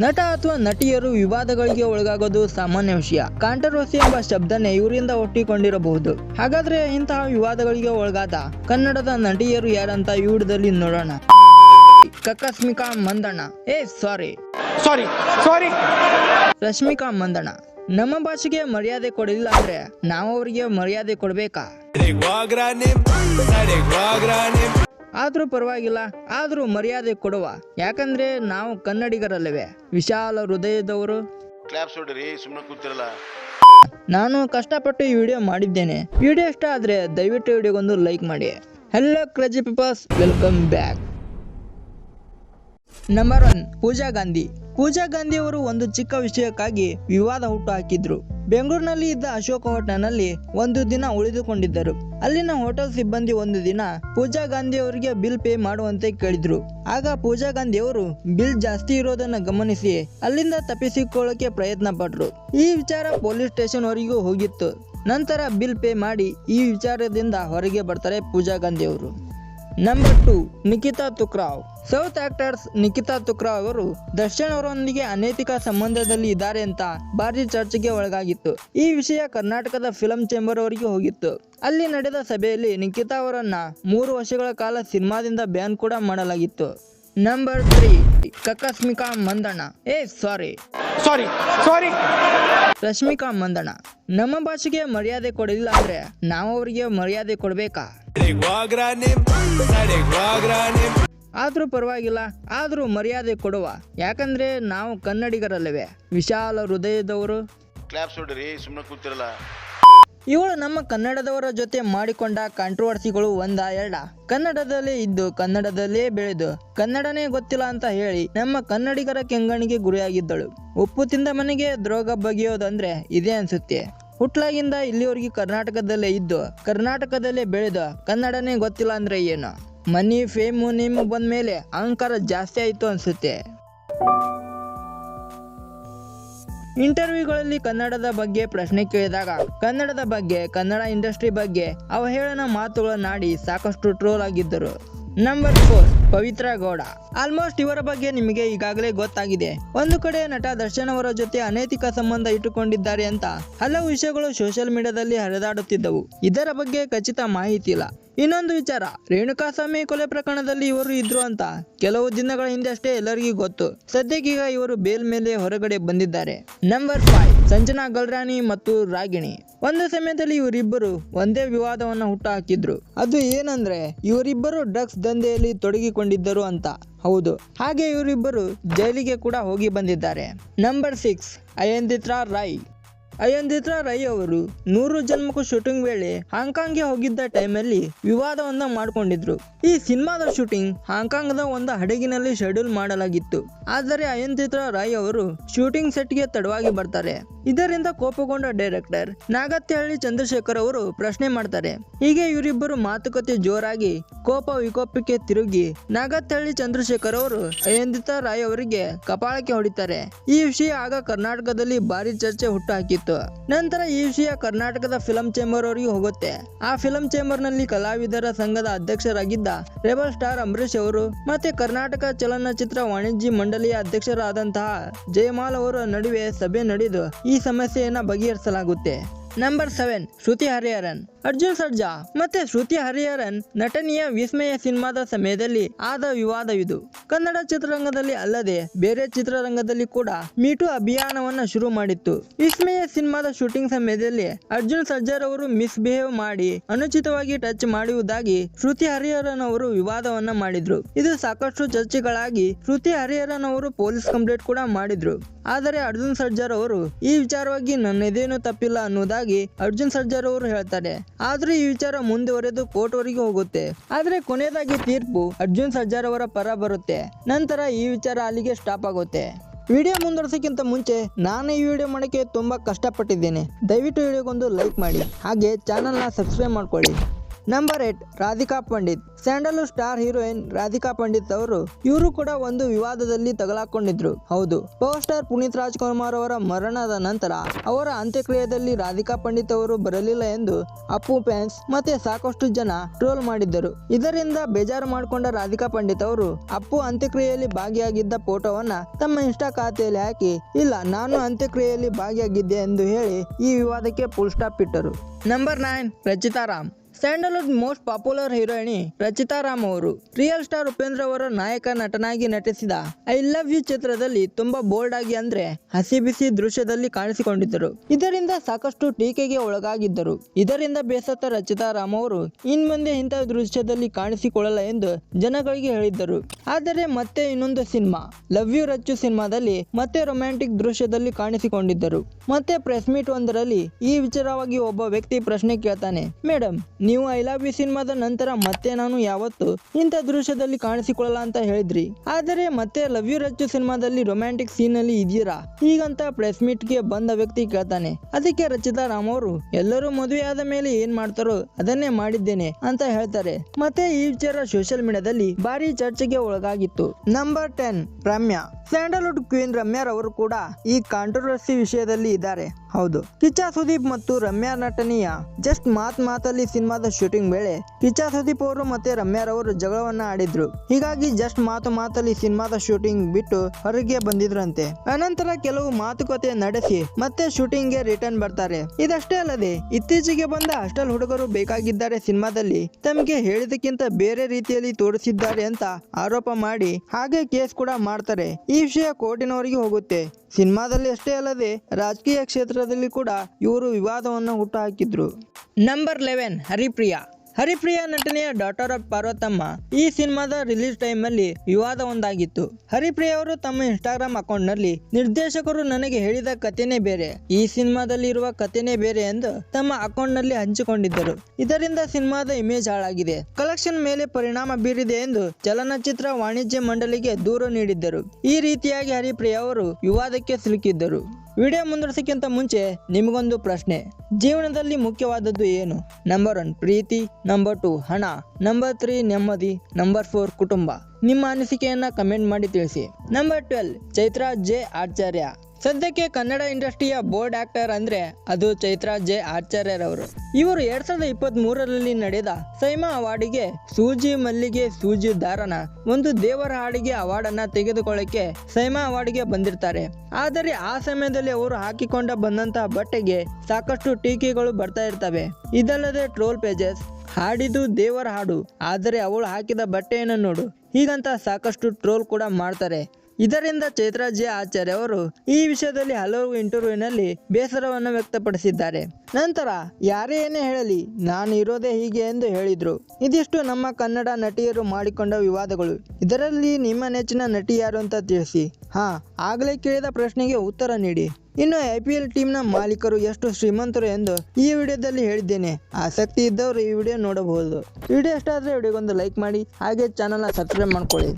ನಟ ಅಥವಾ ನಟಿಯರು ವಿವಾದಗಳಿಗೆ ಒಳಗಾಗೋದು ಸಾಮಾನ್ಯ ವಿಷಯ. ಕಾಂಟ್ರವರ್ಸಿ ಎಂಬ ಶಬ್ದನೇ ಇವರಿಂದ ಒಟ್ಟಿಕೊಂಡಿರಬಹುದು. ಹಾಗಾದ್ರೆ ಇಂತಹ ವಿವಾದಗಳಿಗೆ ಒಳಗಾದ ಕನ್ನಡದ ನಟಿಯರು ಯಾರಂತ ಈ ವಿಡಿಯೋದಲ್ಲಿ ನೋಡೋಣ. ಕಕಸ್ಮಿಕಾ ಮಂದಣ್ಣ. ಏ ಸಾರಿ ಸಾರಿ ಸಾರಿ ರಶ್ಮಿಕಾ ಮಂದಣ್ಣ. ನಮ್ಮ ಭಾಷೆಗೆ ಮರ್ಯಾದೆ ಕೊಡಲಿಲ್ಲ ಅಂದ್ರೆ ನಾವು ಅವರಿಗೆ ಮರ್ಯಾದೆ ಕೊಡ್ಬೇಕಾ? ಆದ್ರೂ ಪರವಾಗಿಲ್ಲ ಆದರೂ ಮರ್ಯಾದೆ ಕೊಡುವ. ಯಾಕಂದ್ರೆ ನಾವು ಕನ್ನಡಿಗರಲ್ಲವೇ. ವಿಶಾಲ ಹೃದಯದವರು. ಕ್ಲಾಪ್ಸ್ ಹೊಡ್ರಿ ಸುಮ್ಮನೆ ಕೂತಿರಲ್ಲ. ನಾನು ಕಷ್ಟಪಟ್ಟು ಈ ವಿಡಿಯೋ ಮಾಡಿದ್ದೇನೆ. ವಿಡಿಯೋ ಇಷ್ಟ ಆದರೆ ದಯವಿಟ್ಟು ವಿಡಿಯೋಗೊಂದು ಲೈಕ್ ಮಾಡಿ. Hello crazy peoples welcome back number one Pooja Gandhi. Pooja Gandhi ಅವರು ಒಂದು ಚಿಕ್ಕ ವಿಷಯಕ್ಕಾಗಿ ವಿವಾದ ಹುಟ್ಟು ಹಾಕಿದ್ರು ಬೆಂಗಳೂರಿನಲ್ಲಿ ಇದ್ದ ಅಶೋಕ ಹೋಟೆಲ್ನಲ್ಲಿ ಒಂದು ದಿನ ಉಳಿದುಕೊಂಡಿದ್ದರು. ಅಲ್ಲಿನ ಹೋಟೆಲ್ ಸಿಬ್ಬಂದಿ ಒಂದು ದಿನ ಪೂಜಾ ಗಾಂಧಿ ಅವರಿಗೆ ಬಿಲ್ ಪೇ ಮಾಡುವಂತೆ ಕೇಳಿದ್ರು. ಆಗ ಪೂಜಾ ಗಾಂಧಿ ಅವರು ಬಿಲ್ ಜಾಸ್ತಿ ಇರೋದನ್ನ ಗಮನಿಸಿ ಅಲ್ಲಿಂದ ತಪ್ಪಿಸಿಕೊಳ್ಳಕ್ಕೆ ಪ್ರಯತ್ನ ಪಟ್ರು. ಈ ವಿಚಾರ ಪೊಲೀಸ್ ಸ್ಟೇಷನ್ ವರೆಗೂ ಹೋಗಿತ್ತು. ನಂತರ ಬಿಲ್ ಪೇ ಮಾಡಿ ಈ ವಿಚಾರದಿಂದ ಹೊರಗೆ ಬರ್ತಾರೆ ಪೂಜಾ ಗಾಂಧಿ ಅವರು. Number two Nikita Thukral south actors Nikita Thukral ಅವರು ದರ್ಶನ್ ಅವರೊಂದಿಗೆ ಅನೈತಿಕ ಸಂಬಂಧದಲ್ಲಿ ಇದ್ದಾರೆ ಅಂತ ಭಾರಿ ಚರ್ಚೆಗೆ ಒಳಗಾಗಿತ್ತು. ಈ ವಿಷಯ ಕರ್ನಾಟಕದ ಫಿಲಂ ಚೇಂಬರ್ ಅವರಿಗೆ ಹೋಗಿತ್ತು. ಅಲ್ಲಿ ನಡೆದ ಸಭೆಯಲ್ಲಿ ನಿಖಿತಾ ಅವರನ್ನ ಮೂರು ವರ್ಷಗಳ ಕಾಲ ಸಿನಿಮಾದಿಂದ ಬ್ಯಾನ್ ಕೂಡ ಮಾಡಲಾಗಿತ್ತು. ನಂಬರ್ ತ್ರೀ ಕಕಸ್ಮಿಕಾ ಮಂದಣ್ಣ ಏ ಸಾರಿ ಸಾರಿ ಸಾರಿ ರಶ್ಮಿಕಾ ಮಂದಣ್ಣ ನಮ್ಮ ಭಾಷೆಗೆ ಮರ್ಯಾದೆ ಕೊಡಲಿಲ್ಲ ಅಂದ್ರೆ ನಾವು ಅವರಿಗೆ ಮರ್ಯಾದೆ ಕೊಡ್ಬೇಕಾ? ಆದ್ರೂ ಪರವಾಗಿಲ್ಲ ಆದ್ರೂ ಮರ್ಯಾದೆ ಕೊಡುವ. ಯಾಕಂದ್ರೆ ನಾವು ಕನ್ನಡಿಗರಲ್ಲವೇ. ವಿಶಾಲ ಹೃದಯದವರು. ಕ್ಲಾಪ್ಸ್ ಹೊಡ್ರಿ ಸುಮ್ಮನೆ ಕೂತಿರಲ್ಲ. ಇವಳು ನಮ್ಮ ಕನ್ನಡದವರ ಜೊತೆ ಮಾಡಿಕೊಂಡ ಕಾಂಟ್ರವರ್ಸಿಗಳು ಒಂದ ಎರಡ. ಕನ್ನಡದಲ್ಲೇ ಇದ್ದು, ಕನ್ನಡದಲ್ಲೇ ಬೆಳೆದು, ಕನ್ನಡನೇ ಗೊತ್ತಿಲ್ಲ ಅಂತ ಹೇಳಿ ನಮ್ಮ ಕನ್ನಡಿಗರ ಕೆಂಗಣಿಗೆ ಗುರಿಯಾಗಿದ್ದಳು. ಉಪ್ಪು ತಿಂದ ಮನೆಗೆ ದ್ರೋಗ ಬಗೆಯೋದಂದ್ರೆ ಇದೇ ಅನ್ಸುತ್ತೆ. ಹುಟ್ಲಾಗಿಂದ ಇಲ್ಲಿವರೆಗೆ ಕರ್ನಾಟಕದಲ್ಲೇ ಇದ್ದು, ಕರ್ನಾಟಕದಲ್ಲೇ ಬೆಳೆದು, ಕನ್ನಡನೇ ಗೊತ್ತಿಲ್ಲ ಅಂದ್ರೆ ಏನು? ಮನಿ ಫೇಮು ನೇಮು ಬಂದ್ಮೇಲೆ ಅಹಂಕಾರ ಜಾಸ್ತಿ ಆಯ್ತು ಅನ್ಸುತ್ತೆ. ಇಂಟರ್ವ್ಯೂಗಳಲ್ಲಿ ಕನ್ನಡದ ಬಗ್ಗೆ ಪ್ರಶ್ನೆ ಕೇಳಿದಾಗ, ಕನ್ನಡದ ಬಗ್ಗೆ, ಕನ್ನಡ ಇಂಡಸ್ಟ್ರಿ ಬಗ್ಗೆ ಅವಹೇಳನ ಮಾತುಗಳನ್ನಾಡಿ ಸಾಕಷ್ಟು ಟ್ರೋಲ್ ಆಗಿದ್ದರು. Number four Pavithra Gowda. Almost ಇವರ ಬಗ್ಗೆ ನಿಮಗೆ ಈಗಾಗಲೇ ಗೊತ್ತಾಗಿದೆ. ಒಂದು ಕಡೆ ನಟ ದರ್ಶನ್ ಅವರ ಜೊತೆ ಅನೈತಿಕ ಸಂಬಂಧ ಇಟ್ಟುಕೊಂಡಿದ್ದಾರೆ ಅಂತ ಹಲವು ವಿಷಯಗಳು ಸೋಷಿಯಲ್ ಮೀಡಿಯಾದಲ್ಲಿ ಹರಿದಾಡುತ್ತಿದ್ದವು. ಇದರ ಬಗ್ಗೆ ಖಚಿತ ಮಾಹಿತಿ ಇಲ್ಲ. ಇನ್ನೊಂದು ವಿಚಾರ, ರೇಣುಕಾಸ್ವಾಮಿ ಕೊಲೆ ಪ್ರಕರಣದಲ್ಲಿ ಇವರು ಇದ್ರು ಅಂತ ಕೆಲವು ದಿನಗಳ ಹಿಂದೆ ಅಷ್ಟೇ ಎಲ್ಲರಿಗೂ ಗೊತ್ತು. ಸದ್ಯಕ್ಕೀಗ ಇವರು ಬೇಲ್ ಮೇಲೆ ಹೊರಗಡೆ ಬಂದಿದ್ದಾರೆ. ನಂಬರ್ ಫೈವ್ ಸಂಜನಾ ಗಲ್ರಾಣಿ ಮತ್ತು ರಾಗಿಣಿ. ಒಂದು ಸಮಯದಲ್ಲಿ ಇವರಿಬ್ಬರು ಒಂದೇ ವಿವಾದವನ್ನ ಹುಟ್ಟುಹಾಕಿದ್ರು. ಅದು ಏನಂದ್ರೆ, ಇವರಿಬ್ಬರು ಡ್ರಗ್ಸ್ ದಂಧೆಯಲ್ಲಿ ತೊಡಗಿಕೊಂಡಿದ್ದರು ಅಂತ. ಹೌದು. ಹಾಗೆ ಇವರಿಬ್ಬರು ಜೈಲಿಗೆ ಕೂಡ ಹೋಗಿ ಬಂದಿದ್ದಾರೆ. ನಂಬರ್ ಸಿಕ್ಸ್, ಅಯಂದಿತ್ರಾ ರಾಯ್ ಅಯಂದಿತ್ರಾ ರೈ ಅವರು ನೂರು ಜನ್ಮಕ್ಕೂ ಶೂಟಿಂಗ್ ವೇಳೆ ಹಾಂಗ್ಕಾಂಗ್ಗೆ ಹೋಗಿದ್ದ ಟೈಮಲ್ಲಿ ವಿವಾದವನ್ನ ಮಾಡಿಕೊಂಡಿದ್ರು. ಈ ಸಿನಿಮಾದ ಶೂಟಿಂಗ್ ಹಾಂಕಾಂಗ್ನ ಒಂದು ಹಡಗಿನಲ್ಲಿ ಶೆಡ್ಯೂಲ್ ಮಾಡಲಾಗಿತ್ತು. ಆದರೆ ಅಯಂತಿತ್ರಾ ರೈ ಅವರು ಶೂಟಿಂಗ್ ಸೆಟ್ಗೆ ತಡವಾಗಿ ಬರ್ತಾರೆ. ಇದರಿಂದ ಕೋಪಗೊಂಡ ಡೈರೆಕ್ಟರ್ ನಾಗತ್ಯಹಳ್ಳಿ ಚಂದ್ರಶೇಖರ್ ಅವರು ಪ್ರಶ್ನೆ ಮಾಡ್ತಾರೆ. ಹೀಗೆ ಇವರಿಬ್ಬರು ಮಾತುಕತೆ ಜೋರಾಗಿ, ಕೋಪ ವಿಕೋಪಕ್ಕೆ ತಿರುಗಿ ನಾಗತ್ತಹಳ್ಳಿ ಚಂದ್ರಶೇಖರ್ ಅವರು ಅಯಂದಿತಾ ರಾಯ್ ಅವರಿಗೆ ಕಪಾಳಕ್ಕೆ ಹೊಡಿತಾರೆ. ಈ ವಿಷಯ ಆಗ ಕರ್ನಾಟಕದಲ್ಲಿ ಭಾರಿ ಚರ್ಚೆ ಹುಟ್ಟುಹಾಕಿತ್ತು ನಂತರ ಈ ವಿಷಯ ಕರ್ನಾಟಕದ ಫಿಲಂ ಚೇಂಬರ್ ಅವರಿಗೆ ಹೋಗುತ್ತೆ. ಆ ಫಿಲಂ ಚೇಂಬರ್ನಲ್ಲಿ ಕಲಾವಿದರ ಸಂಘದ ಅಧ್ಯಕ್ಷರಾಗಿದ್ದ ರೆಬಲ್ ಸ್ಟಾರ್ ಅಂಬರೀಶ್ ಅವರು ಮತ್ತೆ ಕರ್ನಾಟಕ ಚಲನಚಿತ್ರ ವಾಣಿಜ್ಯ ಮಂಡಳಿಯ ಅಧ್ಯಕ್ಷರಾದಂತಹ ಜಯಮಾಲ್ ಅವರ ನಡುವೆ ಸಭೆ ನಡೆದು ಸಮಸ್ಯೆಯನ್ನ ಬಗೆಹರಿಸಲಾಗುತ್ತೆ. Number seven Shruthi Hariharan. Arjun Sarja ಮತ್ತೆ ಶ್ರುತಿ ಹರಿಹರನ್ ನಟನೆಯ ವಿಸ್ಮಯ ಸಿನಿಮಾದ ಸಮಯದಲ್ಲಿ ಆದ ವಿವಾದವಿದು. ಕನ್ನಡ ಚಿತ್ರರಂಗದಲ್ಲಿ ಅಲ್ಲದೆ ಬೇರೆ ಚಿತ್ರರಂಗದಲ್ಲಿ ಕೂಡ ಮೀಟು ಅಭಿಯಾನವನ್ನ ಶುರು ಮಾಡಿತ್ತು. ವಿಸ್ಮಯ ಸಿನಿಮಾದ ಶೂಟಿಂಗ್ ಸಮಯದಲ್ಲಿ ಅರ್ಜುನ್ ಸರ್ಜಾರ್ ಅವರು ಮಿಸ್ಬಿಹೇವ್ ಮಾಡಿ ಅನುಚಿತವಾಗಿ ಟಚ್ ಮಾಡುವುದಾಗಿ ಶ್ರುತಿ ಹರಿಹರನ್ ಅವರು ವಿವಾದವನ್ನ ಮಾಡಿದ್ರು. ಇದು ಸಾಕಷ್ಟು ಚರ್ಚೆಗಳಾಗಿ ಶ್ರುತಿ ಹರಿಹರನ್ ಅವರು ಪೊಲೀಸ್ ಕಂಪ್ಲೇಂಟ್ ಕೂಡ ಮಾಡಿದ್ರು. ಆದರೆ ಅರ್ಜುನ್ ಸರ್ಜಾರ್ ಅವರು ಈ ವಿಚಾರವಾಗಿ ನನ್ನದೇನು ತಪ್ಪಿಲ್ಲ ಅನ್ನೋದಾಗಿ ಅರ್ಜುನ್ ಸರ್ಜಾರ್ ಅವರು ಹೇಳ್ತಾರೆ. ಆದ್ರೂ ಈ ವಿಚಾರ ಮುಂದುವರೆದು ಕೋರ್ಟ್ ವರೆಗೆ ಹೋಗುತ್ತೆ. ಆದ್ರೆ ಕೊನೆಯದಾಗಿ ತೀರ್ಪು ಅರ್ಜುನ್ ಸರ್ಜಾರ್ ಅವರ ಪರ ಬರುತ್ತೆ. ನಂತರ ಈ ವಿಚಾರ ಅಲ್ಲಿಗೆ ಸ್ಟಾಪ್ ಆಗುತ್ತೆ. ವಿಡಿಯೋ ಮುಂದುವರ್ಸೋಕ್ಕಿಂತ ಮುಂಚೆ ನಾನು ಈ ವಿಡಿಯೋ ಮಾಡೋಕ್ಕೆ ತುಂಬ ಕಷ್ಟಪಟ್ಟಿದ್ದೇನೆ. ದಯವಿಟ್ಟು ವಿಡಿಯೋಗೊಂದು ಲೈಕ್ ಮಾಡಿ. ಹಾಗೆ ಚಾನಲ್ನ ಸಬ್ಸ್ಕ್ರೈಬ್ ಮಾಡ್ಕೊಳ್ಳಿ. Number eight Radhika Pandit Sandalwood star heroine Radhika Pandit ಅವರು ಇವರು ಕೂಡ ಒಂದು ವಿವಾದದಲ್ಲಿ ತಗಲಾಕೊಂಡಿದ್ರು. ಹೌದು. ಪವರ್ ಸ್ಟಾರ್ ಪುನೀತ್ ರಾಜ್ಕುಮಾರ್ ಅವರ ಮರಣದ ನಂತರ ಅವರ ಅಂತ್ಯಕ್ರಿಯೆಯಲ್ಲಿ ರಾಧಿಕಾ ಪಂಡಿತ್ ಅವರು ಬರಲಿಲ್ಲ ಎಂದು ಅಪ್ಪು ಫ್ಯಾನ್ಸ್ ಮತ್ತೆ ಸಾಕಷ್ಟು ಜನ ಟ್ರೋಲ್ ಮಾಡಿದ್ದರು. ಇದರಿಂದ ಬೇಜಾರು ಮಾಡಿಕೊಂಡ ರಾಧಿಕಾ ಪಂಡಿತ್ ಅವರು ಅಪ್ಪು ಅಂತ್ಯಕ್ರಿಯೆಯಲ್ಲಿ ಭಾಗಿಯಾಗಿದ್ದ ಫೋಟೋವನ್ನ ತಮ್ಮ ಇನ್ಸ್ಟಾ ಖಾತೆಯಲ್ಲಿ ಹಾಕಿ, ಇಲ್ಲ, ನಾನು ಅಂತ್ಯಕ್ರಿಯೆಯಲ್ಲಿ ಭಾಗಿಯಾಗಿದ್ದೆ ಎಂದು ಹೇಳಿ ಈ ವಿವಾದಕ್ಕೆ ಫುಲ್ ಸ್ಟಾಪ್ ಇಟ್ಟರು. Number nine Rachita Ram. Sandalwood most popular ಹೀರೋಯಿನಿ Rachita Ram ಅವರು ರಿಯಲ್ ಸ್ಟಾರ್ ಉಪೇಂದ್ರ ಅವರ ನಾಯಕ ನಟನಾಗಿ ನಟಿಸಿದ ಐ ಲವ್ ಯು ಚಿತ್ರದಲ್ಲಿ ತುಂಬಾ ಬೋಲ್ಡ್ ಆಗಿ ಅಂದ್ರೆ ಹಸಿ ಬಿಸಿ ದೃಶ್ಯದಲ್ಲಿ ಕಾಣಿಸಿಕೊಂಡಿದ್ದರು. ಇದರಿಂದ ಸಾಕಷ್ಟು ಟೀಕೆಗೆ ಒಳಗಾಗಿದ್ದರು. ಇದರಿಂದ ಬೇಸತ್ತ ರಚಿತಾ ರಾಮ್ ಅವರು ಇನ್ ಮುಂದೆ ಇಂಥ ದೃಶ್ಯದಲ್ಲಿ ಕಾಣಿಸಿಕೊಳ್ಳಲ್ಲ ಎಂದು ಜನಗಳಿಗೆ ಹೇಳಿದ್ದರು. ಆದರೆ ಮತ್ತೆ ಇನ್ನೊಂದು ಸಿನಿಮಾ, ಲವ್ ಯು ರಚ್ಚು ಸಿನಿಮಾದಲ್ಲಿ ಮತ್ತೆ ರೊಮ್ಯಾಂಟಿಕ್ ದೃಶ್ಯದಲ್ಲಿ ಕಾಣಿಸಿಕೊಂಡಿದ್ದರು. ಮತ್ತೆ ಪ್ರೆಸ್ ಮೀಟ್ ಒಂದರಲ್ಲಿ ಈ ವಿಚಾರವಾಗಿ ಒಬ್ಬ ವ್ಯಕ್ತಿ ಪ್ರಶ್ನೆ ಕೇಳ್ತಾನೆ ಮೇಡಮ್ ನೀವು ಐ ಲವ್ ಯು ಸಿನಿಮಾದ ನಂತರ ಮತ್ತೆ ನಾನು ಯಾವತ್ತು ಇಂಥ ದೃಶ್ಯದಲ್ಲಿ ಕಾಣಿಸಿಕೊಳ್ಳಲ್ಲ ಅಂತ ಹೇಳಿದ್ರಿ. ಆದರೆ ಮತ್ತೆ ಲವ್ ಯು ರಚ್ಚು ಸಿನಿಮಾದಲ್ಲಿ ರೊಮ್ಯಾಂಟಿಕ್ ಸೀನ್ ಅಲ್ಲಿ ಇದೀರಾ ಈಗಂತ ಪ್ರೆಸ್ ಮೀಟ್ಗೆ ಬಂದ ವ್ಯಕ್ತಿ ಕೇಳ್ತಾನೆ. ಅದಕ್ಕೆ ರಚಿತಾ ರಾಮ್ ಅವರು, ಎಲ್ಲರೂ ಮದುವೆ ಆದ ಮೇಲೆ ಏನ್ ಮಾಡ್ತಾರೋ ಅದನ್ನೇ ಮಾಡಿದ್ದೇನೆ ಅಂತ ಹೇಳ್ತಾರೆ. ಮತ್ತೆ ಈ ವಿಚಾರ ಸೋಷಿಯಲ್ ಮೀಡಿಯಾದಲ್ಲಿ ಭಾರಿ ಚರ್ಚೆಗೆ ಒಳಗಾಗಿತ್ತು. Number ten Ramya. Sandalwood queen ರಮ್ಯಾರವರು ಕೂಡ ಈ ಕಾಂಟ್ರವರ್ಸಿ ವಿಷಯದಲ್ಲಿ ಇದ್ದಾರೆ. ಹೌದು. ಕಿಚ್ಚ, ಸುದೀಪ್ ಮತ್ತು ರಮ್ಯಾ ನಟನೆಯ ಜಸ್ಟ್ ಮಾತ್ ಮಾತಲ್ಲಿ ಸಿನಿಮಾದ ಶೂಟಿಂಗ್ ವೇಳೆ ಕಿಚ್ಚ, ಸುದೀಪ್ ಅವರು ಮತ್ತೆ ರಮ್ಯಾರವರು ಜಗಳವನ್ನ ಆಡಿದ್ರು. ಹೀಗಾಗಿ ಜಸ್ಟ್ ಮಾತು ಮಾತಲ್ಲಿ ಸಿನಿಮಾದ ಶೂಟಿಂಗ್ ಬಿಟ್ಟು ಹೊರಗೆ ಬಂದಿದ್ರಂತೆ. ಅನಂತರ ಕೆಲವು ಮಾತುಕತೆ ನಡೆಸಿ ಮತ್ತೆ ಶೂಟಿಂಗ್ಗೆ ರಿಟರ್ನ್ ಬರ್ತಾರೆ. ಇದಷ್ಟೇ ಅಲ್ಲದೆ, ಇತ್ತೀಚೆಗೆ ಬಂದ ಹಾಸ್ಟೆಲ್ ಹುಡುಗರು ಬೇಕಾಗಿದ್ದಾರೆ ಸಿನಿಮಾದಲ್ಲಿ ತಮಗೆ ಹೇಳಿದಕ್ಕಿಂತ ಬೇರೆ ರೀತಿಯಲ್ಲಿ ತೋರಿಸಿದ್ದಾರೆ ಅಂತ ಆರೋಪ ಮಾಡಿ ಹಾಗೆ ಕೇಸ್ ಕೂಡ ಮಾಡ್ತಾರೆ. ಈ ವಿಷಯ ಕೋರ್ಟಿನವರಿಗೆ ಹೋಗುತ್ತೆ. ಸಿನಿಮಾದಲ್ಲಿ ಅಷ್ಟೇ ಅಲ್ಲದೆ ರಾಜಕೀಯ ಕ್ಷೇತ್ರದಲ್ಲಿ ಕೂಡ ಇವರು ವಿವಾದವನ್ನು ಹುಟ್ಟುಹಾಕಿದ್ರು ನಂಬರ್ ಲೆವೆನ್ ಹರಿಪ್ರಿಯಾ. ಹರಿಪ್ರಿಯಾ ನಟನೆಯ ಡಾಟರ್ ಆಫ್ ಪಾರ್ವತಮ್ಮ ಈ ಸಿನಿಮಾದ ರಿಲೀಸ್ ಟೈಮ್ ಅಲ್ಲಿ ವಿವಾದ ಒಂದಾಗಿತ್ತು. ಹರಿಪ್ರಿಯಾ ಅವರು ತಮ್ಮ ಇನ್ಸ್ಟಾಗ್ರಾಮ್ ಅಕೌಂಟ್ನಲ್ಲಿ, ನಿರ್ದೇಶಕರು ನನಗೆ ಹೇಳಿದ ಕಥೆನೇ ಬೇರೆ, ಈ ಸಿನಿಮಾದಲ್ಲಿ ಇರುವ ಕಥೆನೇ ಬೇರೆ ಎಂದು ತಮ್ಮ ಅಕೌಂಟ್ನಲ್ಲಿ ಹಂಚಿಕೊಂಡಿದ್ದರು. ಇದರಿಂದ ಸಿನಿಮಾದ ಇಮೇಜ್ ಹಾಳಾಗಿದೆ. ಕಲೆಕ್ಷನ್ ಮೇಲೆ ಪರಿಣಾಮ ಬೀರಿದೆ ಎಂದು ಚಲನಚಿತ್ರ ವಾಣಿಜ್ಯ ಮಂಡಳಿಗೆ ದೂರು ನೀಡಿದ್ದರು. ಈ ರೀತಿಯಾಗಿ ಹರಿಪ್ರಿಯಾ ಅವರು ವಿವಾದಕ್ಕೆ ಸಿಲುಕಿದ್ದರು. ವಿಡಿಯೋ ಮುಂದುವರಿಸಕ್ಕಿಂತ ಮುಂಚೆ ನಿಮಗೊಂದು ಪ್ರಶ್ನೆ. ಜೀವನದಲ್ಲಿ ಮುಖ್ಯವಾದದ್ದು ಏನು? ನಂಬರ್ ಒನ್ ಪ್ರೀತಿ. ನಂಬರ್ ಟು ಹಣ. ನಂಬರ್ ತ್ರೀ ನೆಮ್ಮದಿ. ನಂಬರ್ ಫೋರ್ ಕುಟುಂಬ. ನಿಮ್ಮ ಅನಿಸಿಕೆಯನ್ನು ಕಮೆಂಟ್ ಮಾಡಿ ತಿಳಿಸಿ. Number twelve Chaitra J Acharya. ಸದ್ಯಕ್ಕೆ ಕನ್ನಡ ಇಂಡಸ್ಟ್ರಿಯ ಬೋರ್ಡ್ ಆಕ್ಟರ್ ಅಂದ್ರೆ ಅದು ಚೈತ್ರಾ ಜೆ ಆಚಾರ್ಯರವರು. ಇವರು ಎರಡ್ ಸಾವಿರದ ಇಪ್ಪತ್ತ್ ಮೂರರಲ್ಲಿ ನಡೆದ ಸೈಮಾ ಅವಾರ್ಡಿಗೆ ಸೂಜಿ ಮಲ್ಲಿಗೆ ಸೂಜಿ ದಾರನ ಒಂದು ದೇವರ ಹಾಡಿಗೆ ಅವಾರ್ಡ್ ಅನ್ನ ತೆಗೆದುಕೊಳ್ಳಕ್ಕೆ ಸೈಮಾ ಅವಾರ್ಡ್ಗೆ ಬಂದಿರ್ತಾರೆ. ಆದರೆ ಆ ಸಮಯದಲ್ಲಿ ಅವರು ಹಾಕಿಕೊಂಡ ಬಂದಂತಹ ಬಟ್ಟೆಗೆ ಸಾಕಷ್ಟು ಟೀಕೆಗಳು ಬರ್ತಾ ಇರ್ತವೆ. ಇದಲ್ಲದೆ ಟ್ರೋಲ್ ಪೇಜಸ್ ಹಾಡಿದು ದೇವರ ಹಾಡು, ಆದರೆ ಅವಳು ಹಾಕಿದ ಬಟ್ಟೆಯನ್ನು ನೋಡು, ಹೀಗಂತ ಸಾಕಷ್ಟು ಟ್ರೋಲ್ ಕೂಡ ಮಾಡ್ತಾರೆ. ಇದರಿಂದ ಚೈತ್ರಾ ಜೆ ಆಚಾರ್ಯ ಅವರು ಈ ವಿಷಯದಲ್ಲಿ ಹಲವು ಇಂಟರ್ವ್ಯೂನಲ್ಲಿ ಬೇಸರವನ್ನು ವ್ಯಕ್ತಪಡಿಸಿದ್ದಾರೆ. ನಂತರ, ಯಾರೇ ಏನೇ ಹೇಳಲಿ, ನಾನು ಇರೋದೇ ಹೀಗೆ ಎಂದು ಹೇಳಿದ್ರು. ಇದಿಷ್ಟು ನಮ್ಮ ಕನ್ನಡ ನಟಿಯರು ಮಾಡಿಕೊಂಡ ವಿವಾದಗಳು. ಇದರಲ್ಲಿ ನಿಮ್ಮ ನೆಚ್ಚಿನ ನಟಿ ಯಾರು ಅಂತ ತಿಳಿಸಿ. ಹಾ, ಆಗಲೇ ಕೇಳಿದ ಪ್ರಶ್ನೆಗೆ ಉತ್ತರ ನೀಡಿ. ಇನ್ನು ಐ ಪಿ ಎಲ್ ಟೀಮ್ನ ಮಾಲೀಕರು ಎಷ್ಟು ಶ್ರೀಮಂತರು ಎಂದು ಈ ವಿಡಿಯೋದಲ್ಲಿ ಹೇಳಿದ್ದೇನೆ. ಆಸಕ್ತಿ ಇದ್ದವರು ಈ ವಿಡಿಯೋ ನೋಡಬಹುದು. ವಿಡಿಯೋ ಇಷ್ಟ ಆದರೆ ವಿಡಿಯೋಗೊಂದು ಲೈಕ್ ಮಾಡಿ, ಹಾಗೆ ಚಾನಲ್ನ ಸಬ್ಸ್ಕ್ರೈಬ್ ಮಾಡ್ಕೊಳ್ಳಿ.